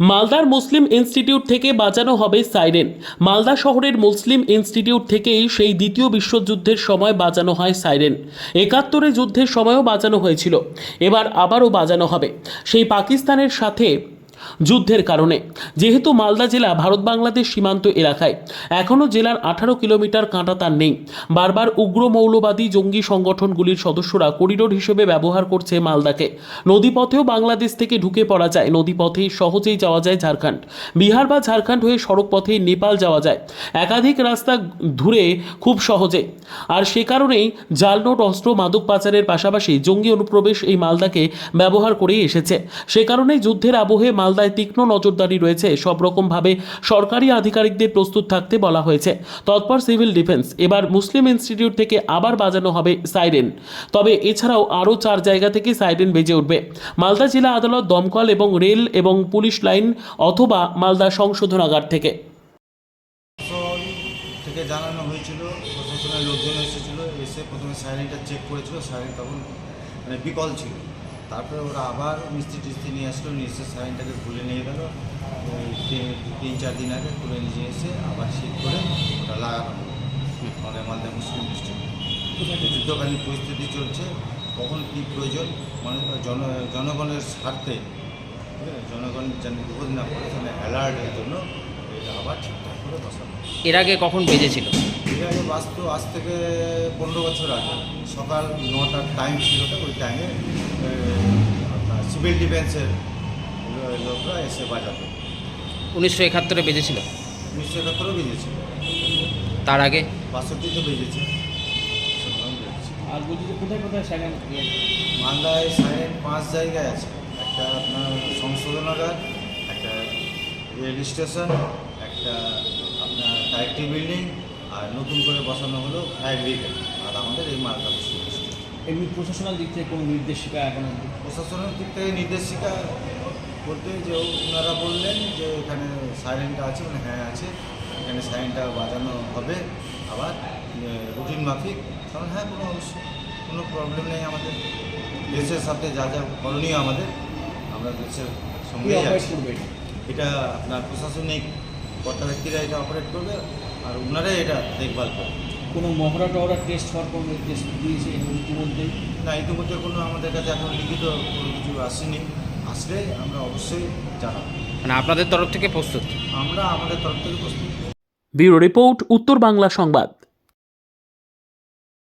মালদার মুসলিম ইনস্টিটিউট থেকে বাজানো হবে সাইরেন। মালদা শহরের মুসলিম ইনস্টিটিউট থেকেই সেই দ্বিতীয় বিশ্বযুদ্ধের সময় বাজানো হয় সাইরেন। একাত্তরে যুদ্ধের সময়ও বাজানো হয়েছিল। এবার আবারও বাজানো হবে। সেই পাকিস্তানের সাথে যুদ্ধের কারণে। যেহেতু মালদা জেলা ভারত বাংলাদেশ সীমান্ত এলাকায় এখনও জেলার আঠারো কিলোমিটার কাঁটা তার নেই। বারবার উগ্র মৌলবাদী জঙ্গি সংগঠনগুলির সদস্যরা করিডোর হিসেবে ব্যবহার করছে মালদাকে। নদীপথেও বাংলাদেশ থেকে ঢুকে পড়া যায়, নদীপথেই সহজেই যাওয়া যায় ঝাড়খণ্ড। বিহার বা ঝাড়খণ্ড হয়ে সড়ক পথেই নেপাল যাওয়া যায়। একাধিক রাস্তা ধুরে খুব সহজে। আর সে কারণেই জাল নোট অস্ত্র মাদক পাচারের পাশাপাশি জঙ্গি অনুপ্রবেশ এই মালদাকে ব্যবহার করেই এসেছে। সে কারণেই যুদ্ধের আবহে মালদায় তীক্ষ্ণ নজরদারি রয়েছে। সব রকমভাবে সরকারি আধিকারিকদের প্রস্তুত থাকতে বলা হয়েছে। তৎপর সিভিল ডিফেন্স, এবার মুসলিম ইনস্টিটিউট থেকে আবার বাজানো হবে সাইরেন। তবে এছাড়াও আরও চার জায়গা থেকে সাইরেন বেজে উঠবে। মালদা জেলা আদালত দমকল এবং রেল এবং পুলিশ লাইন অথবা মালদা সংশোধনাগার থেকে। জানানো হয়েছিল, প্রশাসনের লোকজন এসে প্রথমে সাইলেন্টটা চেক করেছিল সাইলেন্ট তখন মানে বিকল ছিল। তারপরে ওরা আবার মিস্ত্রি টিস্ত্রি নিয়ে আসলো নিয়ে এসে সাইলেন্টটাকে খুলে নিয়ে গেল। তিন- তিন চার দিন আগে খুলে নিয়ে এসে আবার শীত করে ওটা লাগানো আমাদের মালদা মুসলিম ডিস্ট্রিক্ট। যুদ্ধকালীন পরিস্থিতি চলছে কখন কী প্রয়োজন মানুষ জন জনগণের স্বার্থে ঠিক আছে? জনগণ যেন বিপদ না পড়ে তাহলে অ্যালার্টের জন্য এটা আবার ঠিকঠাক করে বসানো এর আগে কখন বেজেছিল? আছে বাস্তু আজ থেকে পনেরো বছর আগে। সকাল নটার টাইম ছিল তো ওই টাইমে আপনার সিভিল ডিফেন্সের লোকরা এসে বাজাতো। উনিশশো একাত্তরে বেজেছিল? উনিশশো একাত্তরও বেজেছিল। তার আগে? বাষট্টিতে বেজেছে বেজেছে। আর বলছি যে কোথায় কোথায় স্যালেন মালদায় সাইড পাঁচ জায়গায় আছে। একটা আপনার সংশোধনাগার একটা রেল স্টেশন একটা আপনার কালেক্টিভ বিল্ডিং আর নতুন করে বসানো হলো ফায়ার ব্রিগেড আর আমাদের এই মালদা এমনি প্রশাসনাল দিক থেকে কোনো নির্দেশিকা এখন প্রশাসনের দিক থেকে নির্দেশিকা বলতে যে ওনারা বললেন যে এখানে সাইলেন্টটা আছে মানে হ্যাঁ আছে। এখানে সাইলেন্টটা বাজানো হবে। আবার রুটিন মাফিক। কারণ হ্যাঁ কোনো অবশ্যই কোনো প্রবলেম নেই আমাদের। দেশের সাথে যা যা করণীয় আমাদের আমরা দেশের সঙ্গে? এটা? আপনার প্রশাসনিক কর্তা ব্যক্তিরা এটা অপারেট করবে। আর ওনারাই এটা দেখভাল করেন কোনো মহড়া টহরা টেস্ট হওয়ার কোনো নির্দেশ দিয়েছে ইতিমধ্যে? না ইতিমধ্যে কোনো আমাদের কাছে এখন লিখিত কোনো কিছু আসেনি। আসলে আমরা অবশ্যই জানাব। মানে আপনাদের তরফ থেকে প্রস্তুত? আমরা আমাদের তরফ থেকে প্রস্তুত। ব্যুরো রিপোর্ট উত্তর বাংলা সংবাদ।